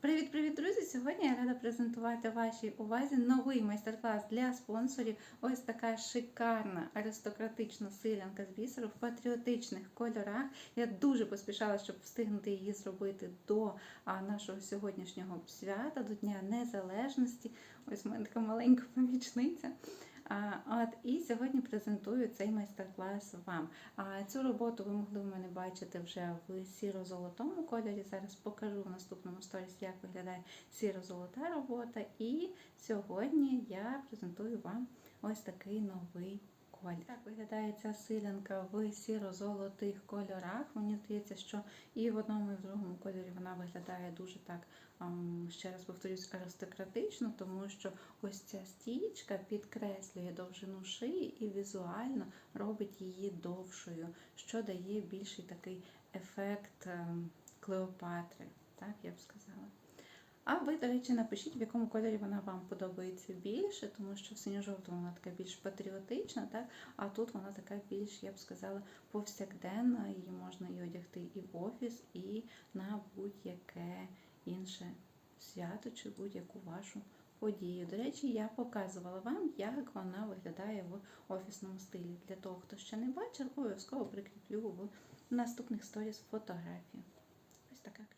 Привіт-привіт, друзі! Сьогодні я рада презентувати вашій увазі новий майстер-клас для спонсорів. Ось така шикарна аристократична силянка з бісеру в патріотичних кольорах. Я дуже поспішала, щоб встигнути її зробити до нашого сьогоднішнього свята, до Дня Незалежності. Ось в мене така маленька помічниця. І сьогодні презентую цей майстер-клас вам. А цю роботу ви могли в мене бачити вже в сіро-золотому кольорі. Зараз покажу в наступному сторіс, як виглядає сіро-золота робота. І сьогодні я презентую вам ось такий новий колір. Так виглядає ця силянка в сіро-золотих кольорах. Мені здається, що і в одному, і в другому кольорі вона виглядає дуже так, ще раз повторюсь, аристократично, тому що ось ця стічка підкреслює довжину шиї і візуально робить її довшою, що дає більший такий ефект ем, Клеопатри, так я б сказала. А ви, до речі, напишіть, в якому кольорі вона вам подобається більше, тому що в синьо-жовтому вона така більш патріотична, так? а тут вона така більш, я б сказала, повсякденна, її можна і одягти і в офіс, і на будь-яке інше свято чи будь-яку вашу подію. До речі, я показувала вам, як вона виглядає в офісному стилі. Для того, хто ще не бачив, обов'язково прикріплю в наступних сторіс фотографію. Ось така.